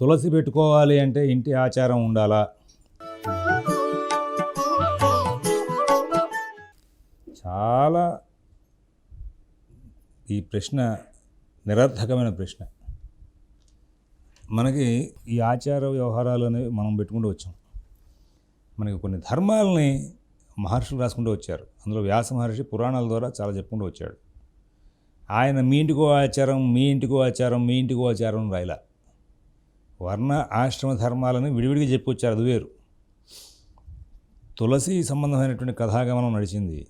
తులసి పెట్టుకోవాలి అంటే ఇంటి ఆచారం ఉండాలా? చాలా ఈ ప్రశ్న నిరర్థకమైన ప్రశ్న. మనకి ఈ ఆచార వ్యవహారాలు అనేవి మనం పెట్టుకుంటూ వచ్చాం. మనకి కొన్ని ధర్మాలని మహర్షులు రాసుకుంటూ వచ్చారు. అందులో వ్యాస మహర్షి పురాణాల ద్వారా చాలా చెప్పుకుంటూ వచ్చాడు. ఆయన మీ ఇంటికో ఆచారం మీ ఇంటికో ఆచారం మీ ఇంటికో ఆచారం రాయలా. వర్ణ ఆశ్రమ ధర్మాలను విడివిడిగా చెప్పుకొచ్చారు. అది వేరు. తులసి సంబంధమైనటువంటి కథాగమనం నడిచింది.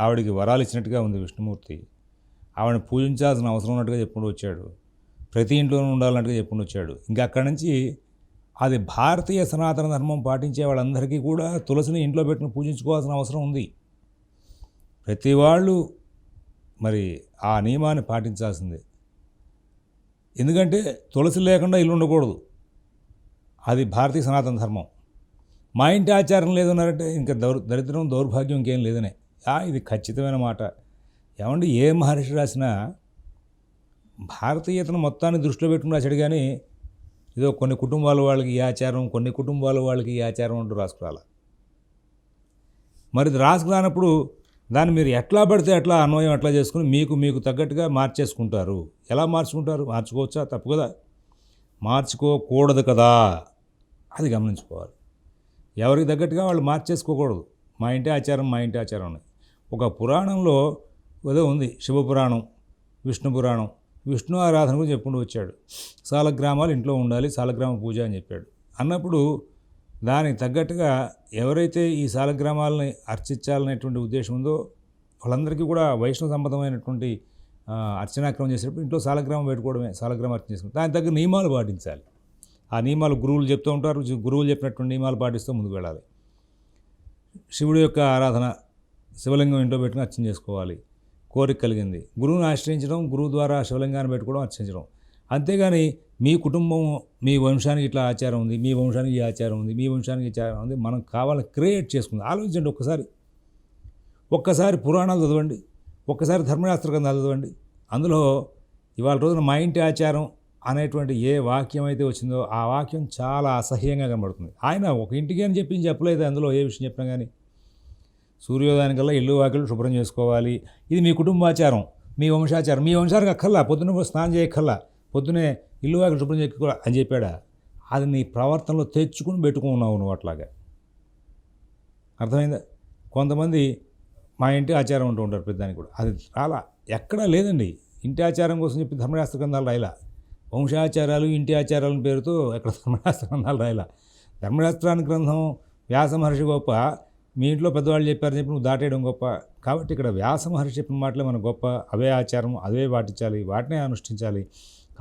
ఆవిడికి వరాలు ఇచ్చినట్టుగా ఉంది విష్ణుమూర్తి. ఆవిడని పూజించాల్సిన అవసరం ఉన్నట్టుగా చెప్పుకుంటూ వచ్చాడు. ప్రతి ఇంట్లోనూ ఉండాలన్నట్టుగా చెప్పుకుంటూ వచ్చాడు. ఇంకా అక్కడి నుంచి అది భారతీయ సనాతన ధర్మం పాటించే వాళ్ళందరికీ కూడా తులసిని ఇంట్లో పెట్టుకుని పూజించుకోవాల్సిన అవసరం ఉంది. ప్రతి వాళ్ళు మరి ఆ నియమాన్ని పాటించాల్సిందే. ఎందుకంటే తులసి లేకుండా ఇల్లు ఉండకూడదు. అది భారతీయ సనాతన ధర్మం. మా ఇంటి ఆచారం లేదన్నారంటే ఇంకా దౌర్ దరిద్రం దౌర్భాగ్యం ఇంకేం లేదనే. ఆ, ఇది ఖచ్చితమైన మాట. ఏమండి ఏ మహర్షి రాసినా భారతీయతను మొత్తాన్ని దృష్టిలో పెట్టుకుని రాశాడు కానీ ఏదో కొన్ని కుటుంబాల వాళ్ళకి ఈ ఆచారం కొన్ని కుటుంబాల వాళ్ళకి ఈ ఆచారం అంటూ రాసుకురాల. మరి ఇది రాసుకురానప్పుడు దాన్ని మీరు ఎట్లా పడితే అట్లా అన్వయం ఎట్లా చేసుకుని మీకు మీకు తగ్గట్టుగా మార్చేసుకుంటారు. ఎలా మార్చుకుంటారు? మార్చుకోవచ్చా? తప్పు కదా. మార్చుకోకూడదు కదా. అది గమనించుకోవాలి. ఎవరికి తగ్గట్టుగా వాళ్ళు మార్చేసుకోకూడదు. మా ఇంటి ఆచారం మా ఇంటి ఆచారం అని. ఒక పురాణంలో ఏదో ఉంది. శివపురాణం విష్ణు పురాణం. విష్ణు ఆరాధన గురించి చెప్పుకుంటూ వచ్చాడు. సాలగ్రామాలు ఇంట్లో ఉండాలి సాలగ్రామ పూజ అని చెప్పాడు. అన్నప్పుడు దానికి తగ్గట్టుగా ఎవరైతే ఈ సాలగ్రామాలని అర్చించాలనేటువంటి ఉద్దేశం ఉందో వాళ్ళందరికీ కూడా వైష్ణవ సంబంధమైనటువంటి అర్చనాక్రమం చేసేటప్పుడు ఇంట్లో సాలగ్రామం పెట్టుకోవడమే సాలగ్రామం అర్చన చేసుకోవడం దానికి తగ్గ నియమాలు పాటించాలి. ఆ నియమాలు గురువులు చెప్తూ ఉంటారు. గురువులు చెప్పినటువంటి నియమాలు పాటిస్తూ ముందుకు వెళ్ళాలి. శివుడి యొక్క ఆరాధన శివలింగం ఇంట్లో పెట్టుకుని అర్చన చేసుకోవాలి. కోరిక కలిగింది. గురువుని ఆశ్రయించడం గురువు ద్వారా శివలింగాన్ని పెట్టుకోవడం అర్చించడం. అంతేగాని మీ కుటుంబం మీ వంశానికి ఇట్లా ఆచారం ఉంది మీ వంశానికి ఈ ఆచారం ఉంది మీ వంశానికి ఆచారం ఉంది మనం కావాలని క్రియేట్ చేసుకుంది. ఆలోచించండి ఒక్కసారి. ఒక్కసారి పురాణాలు చదవండి. ఒక్కసారి ధర్మశాస్త్ర గ్రంథాలు చదవండి. అందులో ఇవాళ రోజున మా ఇంటి ఆచారం అనేటువంటి ఏ వాక్యం అయితే వచ్చిందో ఆ వాక్యం చాలా అసహ్యంగా కనబడుతుంది. ఆయన ఒక ఇంటికి అని చెప్పి చెప్పలేదు అందులో ఏ విషయం చెప్పినా కానీ సూర్యోదయానికల్లా ఇల్లు వాకిలు శుభ్రం చేసుకోవాలి. ఇది మీ కుటుంబాచారం మీ వంశాచారం. మీ వంశానికి అక్కర్లా పొద్దున్న స్నానం చేయక్కర్లా. పొద్దునే ఇల్లు వాకిలు శుభ్రం చేసుకోవాలి అని చెప్పాడా? అది నీ ప్రవర్తనలో తెచ్చుకుని పెట్టుకున్నావు నువ్వు అట్లాగా. అర్థమైందా? కొంతమంది మా ఇంటి ఆచారం ఉంటూ ఉంటారు పెద్దానికి కూడా. అది చాలా ఎక్కడా లేదండి. ఇంటి ఆచారం కోసం చెప్పి ధర్మశాస్త్ర గ్రంథాలు రాయలా? వంశాచారాలు ఇంటి ఆచారాల పేరుతో ఎక్కడ ధర్మశాస్త్ర గ్రంథాలు రాయలా? ధర్మశాస్త్రానికి గ్రంథం వ్యాస మహర్షి గొప్ప. మీ ఇంట్లో పెద్దవాళ్ళు చెప్పారని చెప్పి నువ్వు దాటేయడం గొప్ప. కాబట్టి ఇక్కడ వ్యాస మహర్షి చెప్పిన మాటలే మన గొప్ప. అవే ఆచారం అవే పాటించాలి. వాటినే అనుష్ఠించాలి.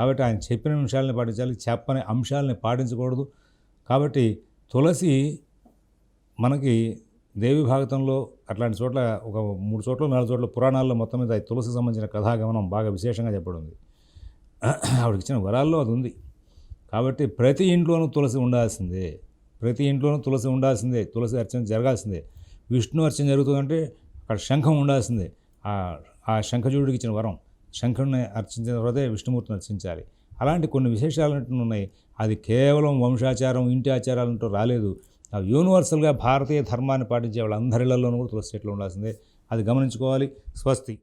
కాబట్టి ఆయన చెప్పిన అంశాలని పాటించాలి చెప్పని అంశాలని పాటించకూడదు. కాబట్టి తులసి మనకి దేవి భాగతంలో అట్లాంటి చోట్ల ఒక మూడు చోట్ల నాలుగు చోట్ల పురాణాల్లో మొత్తం మీద తులసి సంబంధించిన కథాగమనం బాగా విశేషంగా చెప్పబడింది. ఉంది ఆవిడకి ఇచ్చిన వరాల్లో అది ఉంది. కాబట్టి ప్రతి ఇంట్లోనూ తులసి ఉండాల్సిందే. ప్రతి ఇంట్లోనూ తులసి ఉండాల్సిందే. తులసి అర్చన జరగాల్సిందే. విష్ణు అర్చన జరుగుతుందంటే అక్కడ శంఖం ఉండాల్సిందే. ఆ ఆ శంఖజూడికి ఇచ్చిన వరం. శంఖుడిని అర్చించిన తర్వాతే విష్ణుమూర్తిని అర్చించాలి. అలాంటి కొన్ని విశేషాలు ఉన్నాయి. అది కేవలం వంశాచారం ఇంటి ఆచారాలంటూ రాలేదు. యూనివర్సల్గా భారతీయ ధర్మాన్ని పాటించే వాళ్ళందరిలోనూ కూడా తులసి చెట్లు ఉండాల్సిందే. అది గమనించుకోవాలి. స్వస్తి.